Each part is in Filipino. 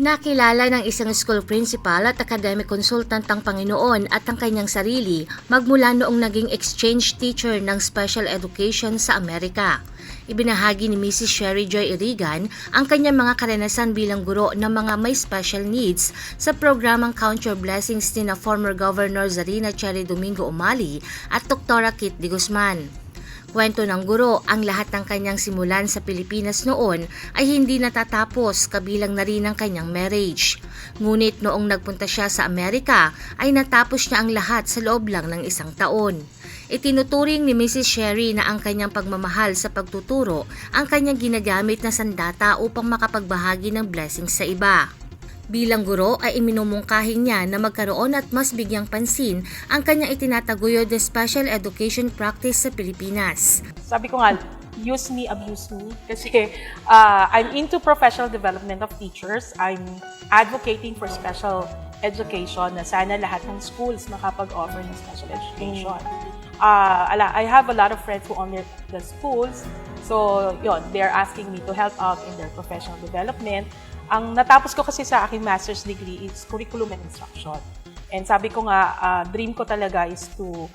Nakilala ng isang school principal at academic consultant ang Panginoon at ang kanyang sarili magmula noong naging exchange teacher ng special education sa Amerika. Ibinahagi ni Mrs. Sherry Joy Irigan ang kanyang mga karanasan bilang guro ng mga may special needs sa programang Count Your Blessings ni na former Governor Zarina Cherry Domingo Umali at Dr. Kit de Guzman. Kwento ng guro, ang lahat ng kanyang simulan sa Pilipinas noon ay hindi natatapos kabilang na rin ang kanyang marriage. Ngunit noong nagpunta siya sa Amerika ay natapos niya ang lahat sa loob lang ng isang taon. Itinuturing ni Mrs. Sherry na ang kanyang pagmamahal sa pagtuturo ang kanyang ginagamit na sandata upang makapagbahagi ng blessings sa iba. Bilang guro ay iminumungkahin niya na magkaroon at mas bigyang pansin ang kanyang itinataguyod na special education practice sa Pilipinas. Sabi ko nga, use me, abuse me. Kasi uh, I'm into professional development of teachers. I'm advocating for special education na sana lahat ng schools makapag-offer ng special education. Uh, ala, I have a lot of friends who own the schools. So, yon, they're asking me to help out in their professional development. Ang natapos ko kasi sa aking master's degree is curriculum and instruction. And sabi ko nga, uh, dream ko talaga is to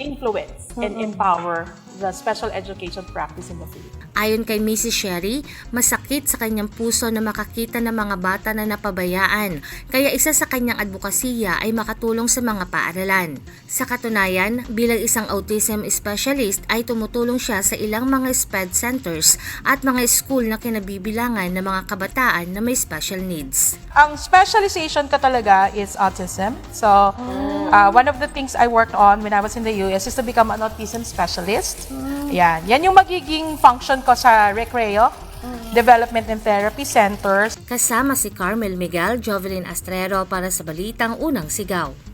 influence and empower the special education practice in the Philippines. Ayon kay Mrs. Sherry, masakit sa kanyang puso na makakita ng mga bata na napabayaan, kaya isa sa kanyang advokasya ay makatulong sa mga paaralan. Sa katunayan, bilang isang autism specialist ay tumutulong siya sa ilang mga SPED centers at mga school na kinabibilangan ng mga kabataan na may special needs. Ang specialization ko talaga is autism. So, uh, one of the things I worked on when I was in the US is to become an autism specialist. Yan. Yan yung magiging function ko sa Recreo, Development and Therapy Centers. Kasama si Carmel Miguel, Jovelyn Astrero para sa Balitang Unang Sigaw.